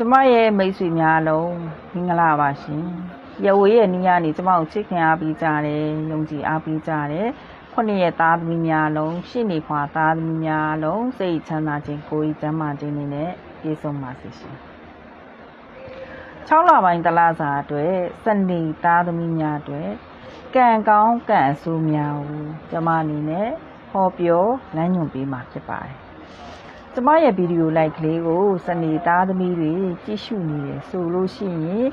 ကျမရဲ့မိတ်ဆွေများလုံးမင်္ဂလာပါရှင်။ရဝေးရဲ့နီးယားနေကျမကိုချစ်ခင်အားပေးကြတယ်၊ယုံကြည်အားပေးကြတယ်။ခုနှစ်ရဲ့သားသမီးများလုံးရှင့်နေခွာသားသမီးများလုံးစိတ်ချမ်းသာခြင်းကိုယ်ကြီးကျန်းမာခြင်းတွေနဲ့ပြည့်စုံပါစေရှင်။6လပိုင်းတလစာအတွက်စနေသားသမီးများအတွက်ကံကောင်းကံအဆိုးများကိုကျမအနေနဲ့ဟောပြောလမ်းညွှန်ပေးမှာဖြစ်ပါတယ်။ ကျမရဲ့ဗီဒီယိုလိုက်ကလေးကိုစနေသားသမီးတွေကြည့်ရှုနေတယ်ဆိုလို့ရှိရင်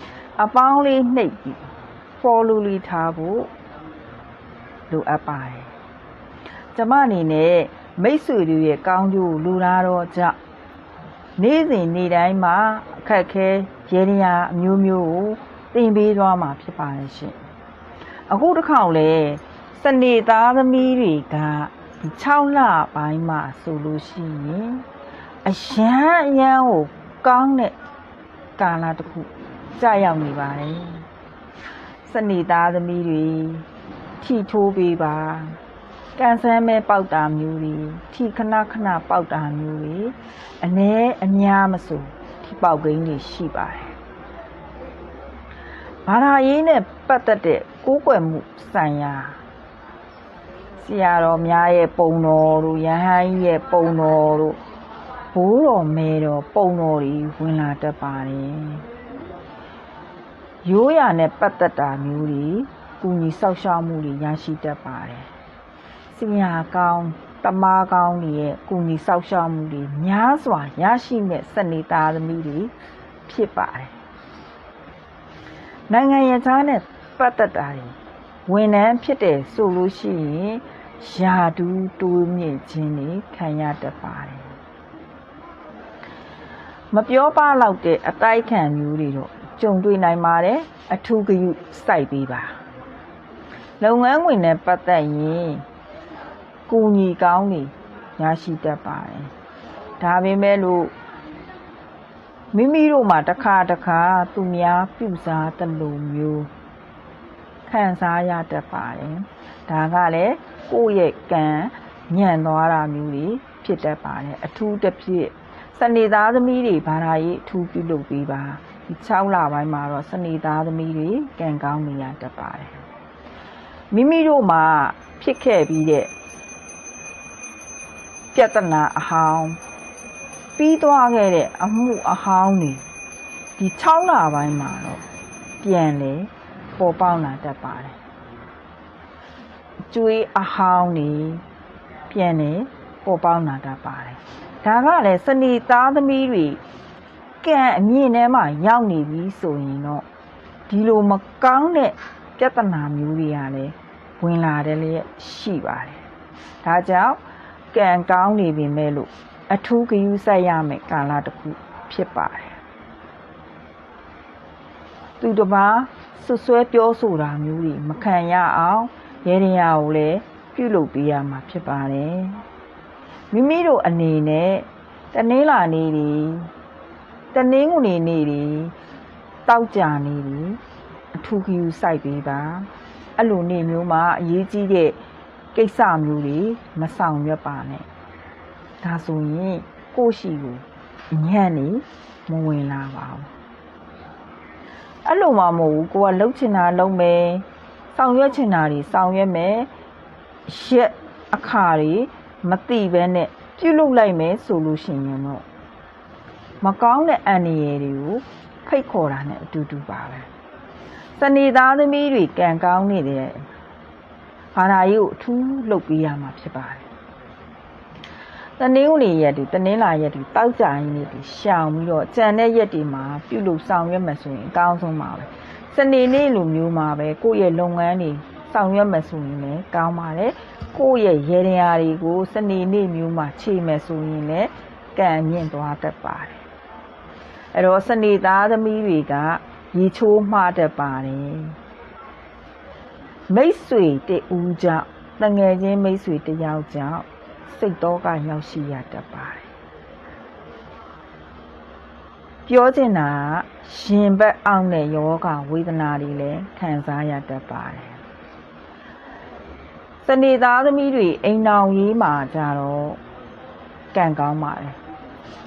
အပေါင်းလေးနှိပ်ပြီး follow လေးထားဖို့လိုအပ်ပါတယ်။ကျမအနေနဲ့မိတ်ဆွေတွေရဲ့ကောင်းကျိုးကိုလူလားတော့ကြောင့်နေ့စဉ်နေ့တိုင်းမှာအခက်အခဲရေရရာအမျိုးမျိုးကိုသင်ပေးသွားမှာဖြစ်ပါတယ်ရှင်။အခုတစ်ခေါက်လဲစနေသားသမီးတွေကဒီ6လပိုင်းမှာဆိုလို့ရှိရင် အရန်အရန်ကိုကောင်းတဲ့ကာလတစ်ခုကြာရောက်နေပါတယ်။စနေသားသမီးတွေထီထိုးပေးပါကန်ဆန်းမဲပေါက်တာမျိုးတွေထီခဏခဏပေါက်တာမျိုးတွေအ ਨੇ အများမဆိုထီပေါက်ကိန်းတွေရှိပါတယ်။ဘာသာရေးနဲ့ပတ်သက်တဲ့ကိုးကွယ်မှုဆိုင်ရာဆရာတော်များရဲ့ပုံတော်တို့ရဟန်းကြီးရဲ့ပုံတော်တို့ ဘိုးတော်မဲတော်ပုံတော်တွေဝင်လာတတ်ပါတယ်။ရိုးရာနဲ့ပတ်သက်တာမျိုးတွေကုညီဆောက်ရှောက်မှုတွေရရှိတတ်ပါတယ်။ဆရာကောင်းတမားကောင်းတွေရဲ့ကုညီဆောက်ရှောက်မှုတွေများစွာရရှိမဲ့စနေသားသမီးတွေဖြစ်ပါတယ်။နိုင်ငံရခြားနဲ့ပတ်သက်တာတွေဝန်ထမ်းဖြစ်တယ်ဆိုလို့ရှိရင်ယာဒူးတိုးမြင့်ခြင်းတွေခံရတတ်ပါတယ် မပြောပလောက်တဲ့အတိုက်ခံမျိုးတွေတော့ကြုံတွေ့နိုင်ပါတယ်အထူးဂရုစိုက်ပေးပါလုပ်ငန်းဝင်နဲ့ပတ်သက်ရင်ကူညီကောင်းတွေရရှိတတ်ပါတယ်ဒါပေမဲ့လို့မိမိတို့မှာတစ်ခါတစ်ခါသူများပြုစားတလို့မျိုးခံစားရတတ်ပါတယ်ဒါကလည်းကိုယ့်ရဲ့ကံညံ့သွားတာမျိုးတွေဖြစ်တတ်ပါတယ်အထူးတစ်ဖြစ် စနေသားသမီးတွေဘာသာရေးအထူးပြုလုပ်ပေးပါဒီ6လပိုင်းမှာတော့စနေသားသမီးတွေကံကောင်းနေရတတ်ပါတယ်မိမိတို့မှာဖြစ်ခဲ့ပြီးတဲ့ပြဿနာအဟောင်းပြီးသွားခဲ့တဲ့အမှုအဟောင်းတွေဒီ6လပိုင်းမှာတော့ပြန်လေပေါ်ပေါက်လာတတ်ပါတယ်ကျွေးအဟောင်းနေပြန်နေပေါ်ပေါက်လာတတ်ပါတယ် ဒါကလည်းစနေသားသမီးတွေကံအမြင့်ထဲမှာရောက်နေပြီဆိုရင်တော့ဒီလိုမကောင်းတဲ့ပြဿနာမျိုးတွေကလည်းဝင်လာတယ်လည်းရှိပါတယ်ဒါကြောင့်ကံကောင်းနေပြီမဲ့လို့အထူးဂရုစိုက်ရမယ်ကာလတစ်ခုဖြစ်ပါတယ်သူတစ်ပါးဆွဆွဲပြောဆိုတာမျိုးတွေမခံရအောင်ရဲရင်ရကိုလည်းပြုလုပ်ပေးရမှာဖြစ်ပါတယ် မိမိတို့အနေနဲ့တနင်္လာနေ့တွေတနင်္ဂနွေနေ့တွေတောက်ကြနေ့တွေအထူးဂရုစိုက်ပေးပါအဲ့လိုနေ့မျိုးမှာအရေးကြီးတဲ့ကိစ္စမျိုးတွေမဆောင်ရွက်ပါနဲ့ဒါဆိုရင်ကိုယ့်ရှိကိုညံ့နေမဝင်လာပါဘူးအဲ့လိုမှမဟုတ်ဘူးကိုကလှုပ်ချင်တာလှုပ်မယ်ဆောင်ရွက်ချင်တာတွေဆောင်ရွက်မယ်ရက်အခါတွေ မသိဘဲနဲ့ပြုတ်လုလိုက်မယ်ဆိုလို့ရှိရင်တော့မကောင်းတဲ့အန္တရာယ်တွေကိုဖိတ်ခေါ်တာနဲ့အတူတူပါပဲစနေသားသမီးတွေကံကောင်းနေတဲ့ဘာသာရေးကိုအထူးလုပ်ပေးရမှာဖြစ်ပါတယ်တနင်္ဂနွေရက်တွေတနင်္လာရက်တွေတောက်ကြရင်တွေရှောင်ပြီးတော့ကြံတဲ့ရက်တွေမှာပြုတ်လို့ဆောင်ရွက်မယ်ဆိုရင်အကောင်းဆုံးပါပဲစနေနေ့လိုမျိုးမှာပဲကိုယ့်ရဲ့လုပ်ငန်းတွေ ဆောင်ရွက်မယ်ဆိုရင်လည်းကောင်းပါတယ်ကိုယ့်ရဲ့ရေရင်ရာတွေကိုစနေနေ့မျိုးမှာခြေမယ်ဆိုရင်လည်းကံမြင့်သွားတတ်ပါတယ်အဲ့တော့စနေသားသမီးတွေကရေချိုးမှားတတ်ပါတယ်မိတ်ဆွေတဦးကြောင့်တငယ်ချင်းမိတ်ဆွေတယောက်ကြောင့်စိတ်တော့ကရောက်ရှိရတတ်ပါတယ်ပြောချင်တာရှင်ဘက်အောင်တဲ့ယောဂဝေဒနာတွေလည်းခံစားရတတ်ပါတယ် စနေသားသမီးတွေအိမ်တော်ရေးမှာကြတော့ကံကောင်းပါတယ်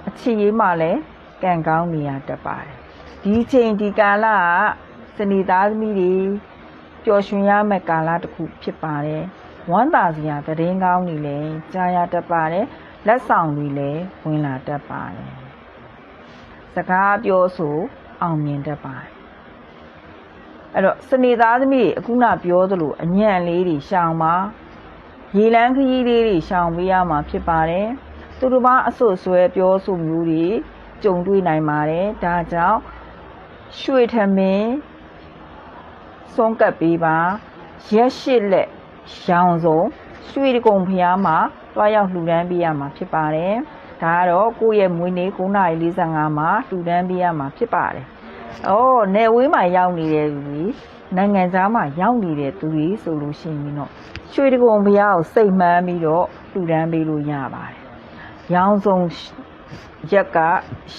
အချစ်ရေးမှာလည်းကံကောင်းနေရတတ်ပါတယ်ဒီချိန်ဒီကာလကစနေသားသမီးတွေပျော်ရွှင်ရမယ့်ကာလတစ်ခုဖြစ်ပါတယ်ဝမ်းသာစရာသတင်းကောင်းတွေလည်းကြားရတတ်ပါတယ်လက်ဆောင်တွေလည်းဝင်လာတတ်ပါတယ်စကားပြောဆိုအောင်မြင်တတ်ပါတယ် အဲ့တော့စနေသားသမီးတွေအခုနပြောသလိုအညံ့လေးတွေရှောင်ပါရေလန်းခရီးလေးတွေရှောင်ပေးရမှာဖြစ်ပါတယ်သူတို့ဘာအဆွတ်ဆွဲပြောဆိုမျိုးတွေကြုံတွေ့နိုင်ပါတယ်ဒါကြောင့်ရွှေထမင်းစွန့်ကပ်ပေးပါရက်ရှိလက်ရောင်စုံရွှေတကုံဖျားမှာတွားရောက်လှူဒန်းပေးရမှာဖြစ်ပါတယ်ဒါကတော့ကိုယ့်ရဲ့မွေးနေ့9:45မှာလှူဒန်းပေးရမှာဖြစ်ပါတယ်။ အော်နယ်ဝေးမှာရောက်နေတဲ့လူကြီးနိုင်ငံသားမှာရောက်နေတဲ့သူတွေဆိုလို့ရှိရင်တော့ရွှေတကုံဘုရားကိုစိတ်မှန်းပြီးတော့လှူဒန်းပေးလို့ရပါတယ်။ရောင်စုံရက်က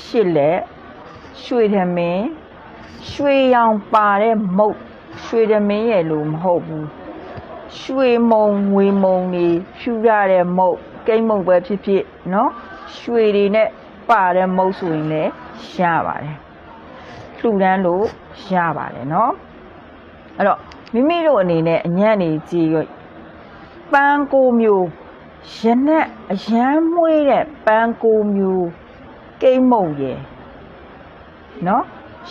ရှစ်လက်ရွှေထမင်းရွှေရောင်ပါတဲ့မုတ်ရွှေထမင်းရဲ့လို့မဟုတ်ဘူး။ရွှေမုံငွေမုံတွေဖြူရတဲ့မုတ်ကိမ့်မုတ်ပဲဖြစ်ဖြစ်နော်ရွှေတွေနဲ့ပါတဲ့မုတ်ဆိုရင်လည်းရပါတယ် လှူဒန်းလို့ရပါတယ်နော်အဲ့တော့မိမိတို့အနေနဲ့အညံ့နေကြည်ရပန်းကိုမျိုးရနက်အရန်မွေးတဲ့ပန်းကိုမျိုးကိမ့်မုတ်ရယ်နော်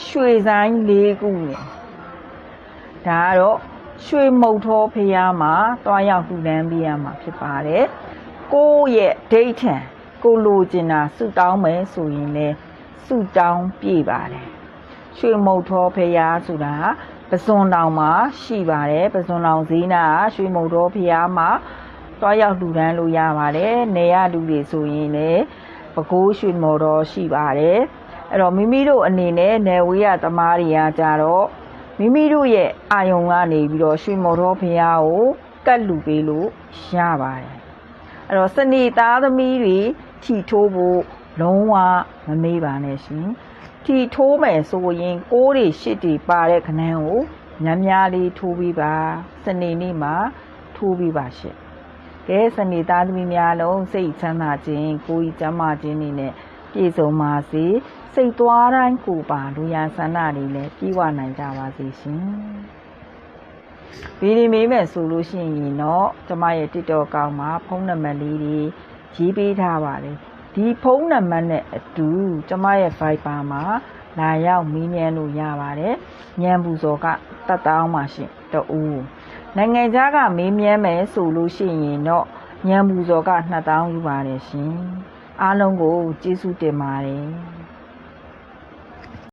ရွှေဆိုင်လေးခုရယ်ဒါကတော့ရွှေမုတ်သောဖျားမှာတွားရောက်လှူဒန်းပေးရမှာဖြစ်ပါတယ်ကိုယ့်ရဲ့ဒိဋ္ဌံကိုလိုချင်တာဆုတောင်းမယ်ဆိုရင်လည်းဆုတောင်းပြည့်ပါတယ် ရွှေမုတ်သောဖျားဆိုတာပစွန်တောင်မှာရှိပါတယ်ပစွန်တောင်ဈေးနာကရွှေမုတ်သောဖျားမှာတွားရောက်လှူဒန်းလို့ရပါတယ်နေရလူတွေဆိုရင်လည်းပကိုးရွှေမော်တော်ရှိပါတယ်အဲ့တော့မိမိတို့အနေနဲ့နယ်ဝေးရသမားတွေကကြတော့မိမိတို့ရဲ့အာယုံကနေပြီးတော့ရွှေမော်တော်ဖျားကိုကတ်လူပေးလို့ရပါတယ်အဲ့တော့စနေသားသမီးတွေထီထိုးဖို့လုံးဝမမေ့ပါနဲ့ရှင် ထီထိုးမယ်ဆိုရင်ကိုးတွေရှစ်တွေပါတဲ့ခဏန်းကိုများများလေးထိုးပြီးပါစနေနေ့မှာထိုးပြီးပါရှင်ကဲစနေသားသမီးများလုံးစိတ်ချမ်းသာခြင်းကိုယ်ကြီးကျမ်းမာခြင်းတွေနဲ့ပြည့်စုံပါစေစိတ်သွားတိုင်းကိုပါလူရန်ဆန္ဒတွေလည်းပြည့်ဝနိုင်ကြပါစေရှင်ဗီဒီမေးမယ်ဆိုလို့ရှိရင်တော့ကျမရဲ့ TikTok အကောင့်မှာဖုန်းနံပါတ်လေးတွေရေးပေးထားပါတယ် ဒီဖုန်းနံပါတ်နဲ့အတူကျမရဲ့ Viber မှာလာရောက်မေးမြန်းလို့ရပါတယ်ညံပူစော်ကတတ်တောင်းပါရှင်တူနိုင်ငံခြားကမေးမြန်းမယ်ဆိုလို့ရှိရင်တော့ညံပူစော်က2000ယူပါတယ်ရှင်အားလုံးကိုကျေးဇူးတင်ပါတယ်